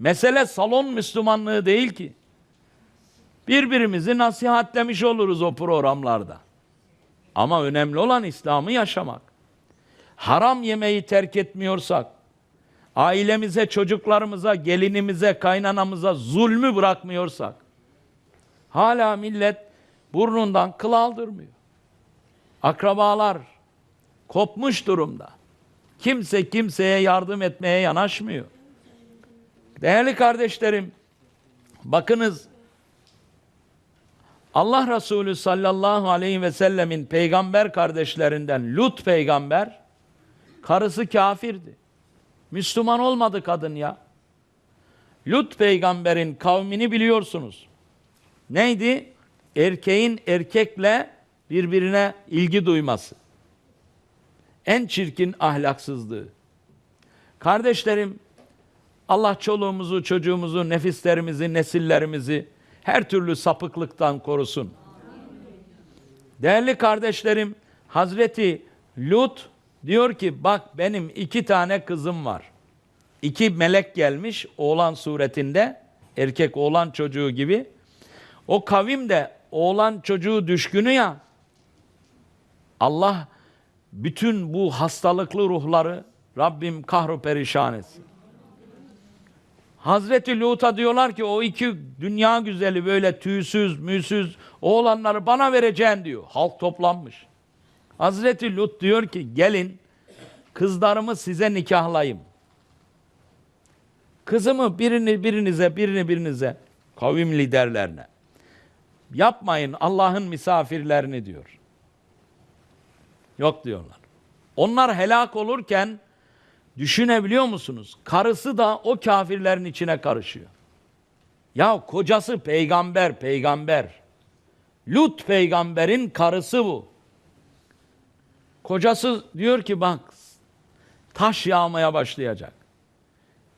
Mesele salon Müslümanlığı değil ki. Birbirimizi nasihatlemiş oluruz o programlarda. Ama önemli olan İslam'ı yaşamak. Haram yemeği terk etmiyorsak, ailemize, çocuklarımıza, gelinimize, kaynanamıza zulmü bırakmıyorsak, hala millet burnundan kıl aldırmıyor. Akrabalar kopmuş durumda. Kimse kimseye yardım etmeye yanaşmıyor. Değerli kardeşlerim, bakınız Allah Resulü sallallahu aleyhi ve sellemin peygamber kardeşlerinden Lut peygamber karısı kafirdi. Müslüman olmadı kadın ya. Lut peygamberin kavmini biliyorsunuz. Neydi? Erkeğin erkekle birbirine ilgi duyması. En çirkin ahlaksızlığı. Kardeşlerim, Allah çoluğumuzu, çocuğumuzu, nefislerimizi, nesillerimizi her türlü sapıklıktan korusun. Değerli kardeşlerim, Hazreti Lut diyor ki bak benim iki tane kızım var. İki melek gelmiş oğlan suretinde, erkek oğlan çocuğu gibi. O kavim de oğlan çocuğu düşkünü ya. Allah bütün bu hastalıklı ruhları Rabbim kahru perişan etsin. Hazreti Lut'a diyorlar ki o iki dünya güzeli böyle tüysüz, müsüz oğlanları bana vereceksin diyor. Halk toplanmış. Hazreti Lut diyor ki gelin kızlarımı size nikahlayayım. Kızımı birini birinize, birini birinize, kavim liderlerine. Yapmayın Allah'ın misafirlerini diyor. Yok diyorlar. Onlar helak olurken Düşünebiliyor musunuz? Karısı da o kafirlerin içine karışıyor. Ya kocası peygamber, peygamber. Lut peygamberin karısı bu. Kocası diyor ki bak taş yağmaya başlayacak.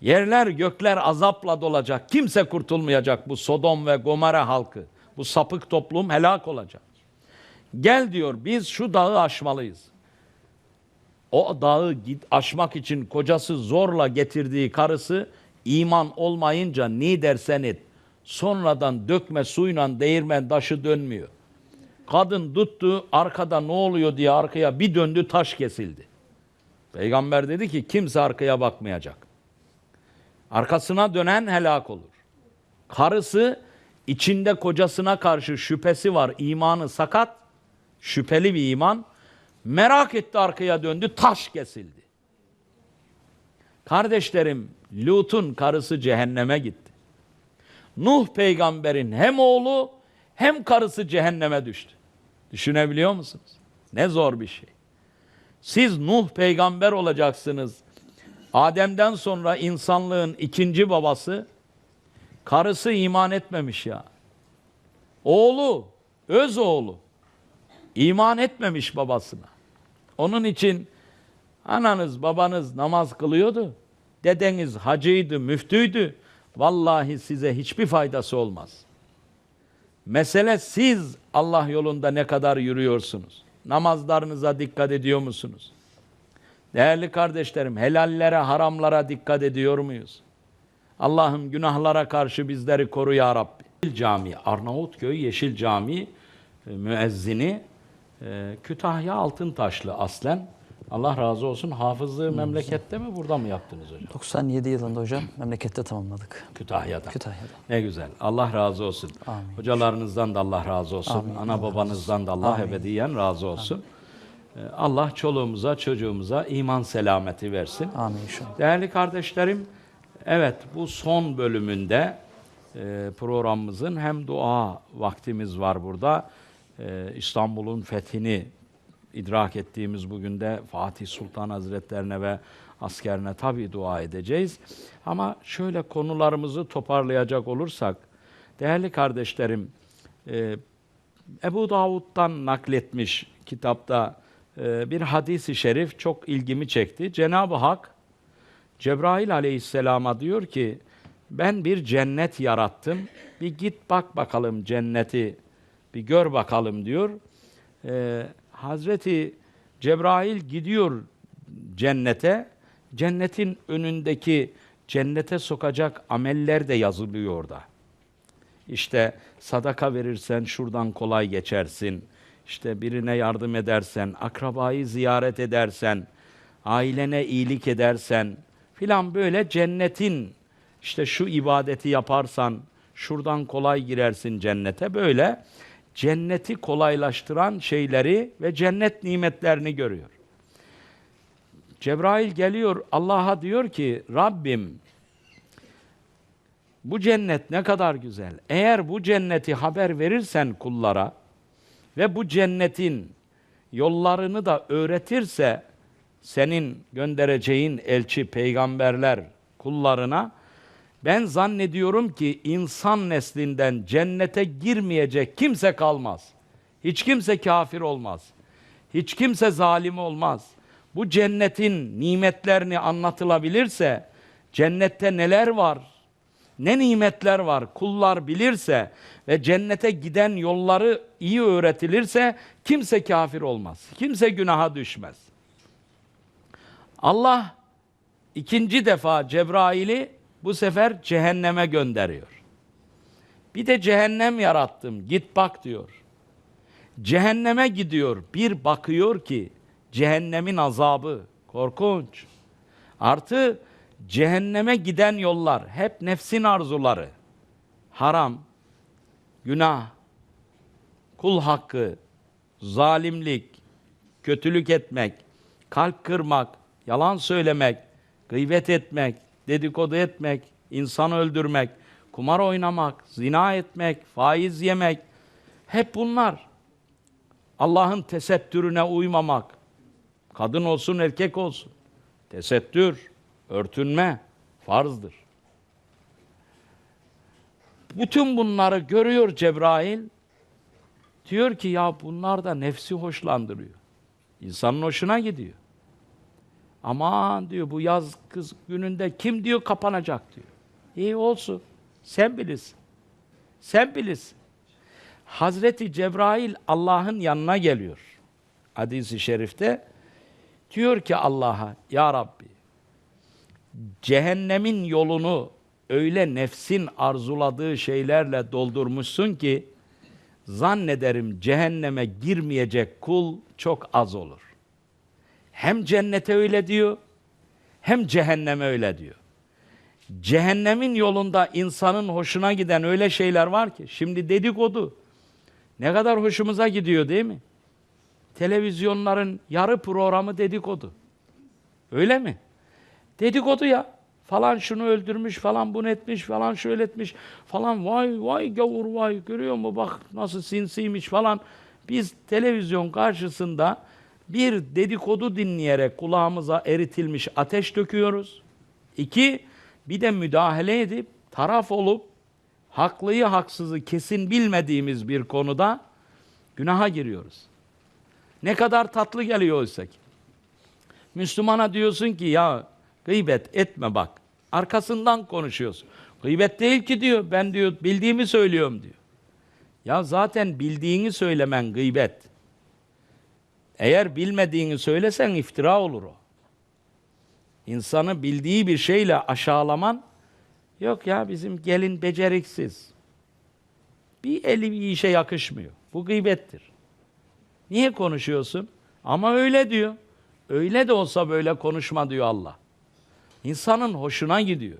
Yerler gökler azapla dolacak. Kimse kurtulmayacak bu Sodom ve Gomorra halkı. Bu sapık toplum helak olacak. Gel diyor biz şu dağı aşmalıyız o dağı aşmak için kocası zorla getirdiği karısı iman olmayınca ne dersen et. Sonradan dökme suyla değirmen taşı dönmüyor. Kadın tuttu arkada ne oluyor diye arkaya bir döndü taş kesildi. Peygamber dedi ki kimse arkaya bakmayacak. Arkasına dönen helak olur. Karısı içinde kocasına karşı şüphesi var. imanı sakat, şüpheli bir iman. Merak etti arkaya döndü, taş kesildi. Kardeşlerim, Lut'un karısı cehenneme gitti. Nuh peygamberin hem oğlu hem karısı cehenneme düştü. Düşünebiliyor musunuz? Ne zor bir şey. Siz Nuh peygamber olacaksınız. Adem'den sonra insanlığın ikinci babası, karısı iman etmemiş ya. Oğlu, öz oğlu, iman etmemiş babasına. Onun için ananız babanız namaz kılıyordu. Dedeniz hacıydı, müftüydü. Vallahi size hiçbir faydası olmaz. Mesele siz Allah yolunda ne kadar yürüyorsunuz? Namazlarınıza dikkat ediyor musunuz? Değerli kardeşlerim, helallere, haramlara dikkat ediyor muyuz? Allah'ım günahlara karşı bizleri koru ya Rabbi. Yeşil Cami, Arnavutköy Yeşil Cami e, müezzini e, Kütahya Altıntaşlı aslen. Allah razı olsun. Hafızlığı memlekette mi burada mı yaptınız hocam? 97 yılında hocam memlekette tamamladık. Kütahya'da. Kütahya'da. Ne güzel. Allah razı olsun. Amin. Hocalarınızdan da Allah razı olsun. Amin. Ana babanızdan da Allah ebediyen razı olsun. Ee, Allah çoluğumuza, çocuğumuza iman selameti versin. Amin inşallah. Değerli kardeşlerim, evet bu son bölümünde e, programımızın hem dua vaktimiz var burada. E, İstanbul'un fethini idrak ettiğimiz bugün de Fatih Sultan Hazretlerine ve askerine tabi dua edeceğiz. Ama şöyle konularımızı toparlayacak olursak, değerli kardeşlerim, e, Ebu Davud'dan nakletmiş kitapta e, bir hadisi şerif çok ilgimi çekti. Cenab-ı Hak Cebrail aleyhisselama diyor ki ben bir cennet yarattım. Bir git bak bakalım cenneti bir gör bakalım diyor. Ee, Hazreti Cebrail gidiyor cennete. Cennetin önündeki cennete sokacak ameller de yazılıyor orada. İşte sadaka verirsen şuradan kolay geçersin. İşte birine yardım edersen, akrabayı ziyaret edersen, ailene iyilik edersen filan böyle cennetin işte şu ibadeti yaparsan şuradan kolay girersin cennete böyle cenneti kolaylaştıran şeyleri ve cennet nimetlerini görüyor. Cebrail geliyor Allah'a diyor ki Rabbim bu cennet ne kadar güzel. Eğer bu cenneti haber verirsen kullara ve bu cennetin yollarını da öğretirse senin göndereceğin elçi peygamberler kullarına ben zannediyorum ki insan neslinden cennete girmeyecek kimse kalmaz. Hiç kimse kafir olmaz. Hiç kimse zalim olmaz. Bu cennetin nimetlerini anlatılabilirse, cennette neler var, ne nimetler var kullar bilirse ve cennete giden yolları iyi öğretilirse kimse kafir olmaz. Kimse günaha düşmez. Allah ikinci defa Cebrail'i bu sefer cehenneme gönderiyor. Bir de cehennem yarattım git bak diyor. Cehenneme gidiyor bir bakıyor ki cehennemin azabı korkunç. Artı cehenneme giden yollar hep nefsin arzuları. Haram, günah, kul hakkı, zalimlik, kötülük etmek, kalp kırmak, yalan söylemek, gıybet etmek, dedikodu etmek, insan öldürmek, kumar oynamak, zina etmek, faiz yemek hep bunlar. Allah'ın tesettürüne uymamak, kadın olsun erkek olsun. Tesettür, örtünme farzdır. Bütün bunları görüyor Cebrail. Diyor ki ya bunlar da nefsi hoşlandırıyor. İnsanın hoşuna gidiyor. Aman diyor bu yaz kız gününde kim diyor kapanacak diyor. İyi olsun. Sen bilirsin. Sen bilirsin. Hazreti Cebrail Allah'ın yanına geliyor. Hadis-i şerifte diyor ki Allah'a ya Rabbi cehennemin yolunu öyle nefsin arzuladığı şeylerle doldurmuşsun ki zannederim cehenneme girmeyecek kul çok az olur. Hem cennete öyle diyor, hem cehenneme öyle diyor. Cehennemin yolunda insanın hoşuna giden öyle şeyler var ki, şimdi dedikodu ne kadar hoşumuza gidiyor değil mi? Televizyonların yarı programı dedikodu. Öyle mi? Dedikodu ya. Falan şunu öldürmüş, falan bunu etmiş, falan şöyle etmiş, falan vay vay gavur vay görüyor mu bak nasıl sinsiymiş falan. Biz televizyon karşısında bir dedikodu dinleyerek kulağımıza eritilmiş ateş döküyoruz. İki, bir de müdahale edip taraf olup haklıyı haksızı kesin bilmediğimiz bir konuda günaha giriyoruz. Ne kadar tatlı geliyor oysa. Müslümana diyorsun ki ya gıybet etme bak. Arkasından konuşuyorsun. Gıybet değil ki diyor. Ben diyor bildiğimi söylüyorum diyor. Ya zaten bildiğini söylemen gıybet. Eğer bilmediğini söylesen iftira olur o. İnsanı bildiği bir şeyle aşağılaman yok ya bizim gelin beceriksiz. Bir eli bir işe yakışmıyor. Bu gıybettir. Niye konuşuyorsun? Ama öyle diyor. Öyle de olsa böyle konuşma diyor Allah. İnsanın hoşuna gidiyor.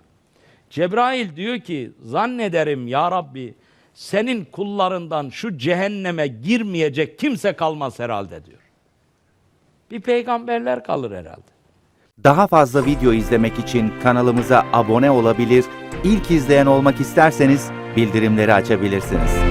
Cebrail diyor ki zannederim ya Rabbi senin kullarından şu cehenneme girmeyecek kimse kalmaz herhalde diyor. Bir peygamberler kalır herhalde. Daha fazla video izlemek için kanalımıza abone olabilir, ilk izleyen olmak isterseniz bildirimleri açabilirsiniz.